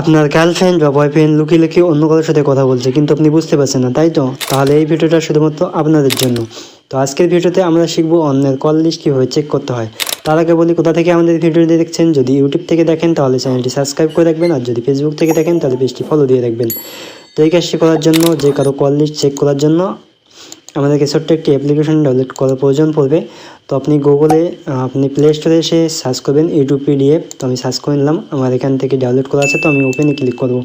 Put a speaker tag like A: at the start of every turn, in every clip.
A: আপনার গার্লফ্রেন্ড বা বয়ফ্রেন্ড লুকিয়ে লুকিয়ে অন্য কারোর সাথে কথা বলছে, কিন্তু আপনি বুঝতে পারছেন না, তাই তো? তাহলে এই ভিডিওটা শুধুমাত্র আপনাদের জন্য। তো আজকের ভিডিওতে আমরা শিখব অন্যের কল লিস্ট কীভাবে চেক করতে হয়। তার আগে বলি, কোথা থেকে আমাদের ভিডিওটি দেখছেন, যদি ইউটিউব থেকে দেখেন, তাহলে চ্যানেলটি সাবস্ক্রাইব করে রাখবেন, আর যদি ফেসবুক থেকে দেখেন, তাহলে পেজটি ফলো দিয়ে রাখবেন। তো এই কাজটি করার জন্য, যে কারও কল লিস্ট চেক করার জন্য আমাদেরকে ছোট্ট একটি অ্যাপ্লিকেশন ডাউনলোড করার প্রয়োজন পড়বে। তো আপনি গুগলে আপনি প্লে স্টোরে এসে সার্চ করবেন ইউটিউব পিডিএফ তো আমি সার্চ করে নিলাম, আমার এখান থেকে ডাউনলোড করা আছে, তো আমি ওপেনে ক্লিক করব।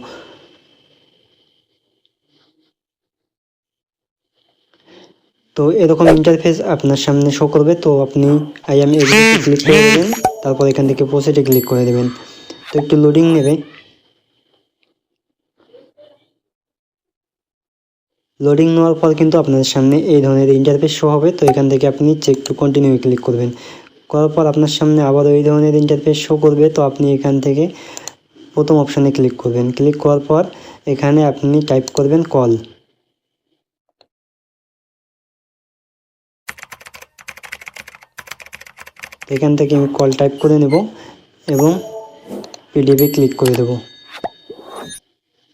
A: তো এরকম ইন্টারফেস আপনার সামনে শো করবে, তো আপনি আই এম ক্লিক করে দেবেন, তারপর এখান থেকে প্রসেটে ক্লিক করে দেবেন। তো একটু লোডিং নেবে। লোডিং নেওয়ার পর কিন্তু আপনাদের সামনে এই ধরনের ইন্টারফেস শো হবে। তো এখান থেকে আপনি চেক টু কন্টিনিউ ক্লিক করবেন। করার পর আপনার সামনে আবারও এই ধরনের ইন্টারফেস শো করবে। তো আপনি এখান থেকে প্রথম অপশানে ক্লিক করবেন। ক্লিক করার পর এখানে আপনি টাইপ করবেন কল এখান থেকে আমি কল টাইপ করে নেব এবং পিডিএফে ক্লিক করে দেব।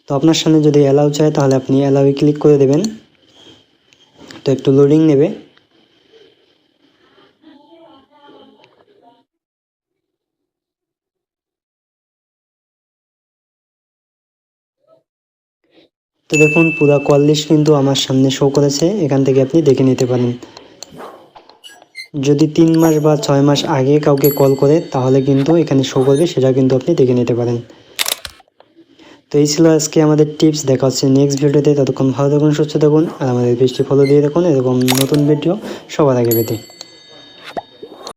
A: তো আপনার সামনে যদি অ্যালাউ চায়, তাহলে আপনি অ্যালাউয়ে ক্লিক করে দেবেন। তো একটু লোডিং নেবে। তো দেখুন, পুরা কল লিস্ট কিন্তু আমার সামনে শো করেছে। এখান থেকে আপনি দেখে নিতে পারেন। যদি তিন মাস বা ছয় মাস আগে কাউকে কল করে, তাহলে কিন্তু এখানে শো করবে, সেটা কিন্তু আপনি দেখে নিতে পারেন। তো এই ছিল আজকে আমাদের টিপস দেখা হচ্ছে নেক্সট ভিডিওতে। ততক্ষণ ভালো থাকুন, সুস্থ থাকুন, আর আমাদের বৃষ্টি ফলো দিয়ে দেখুন। এরকম নতুন ভিডিও সবার আগে পেতে।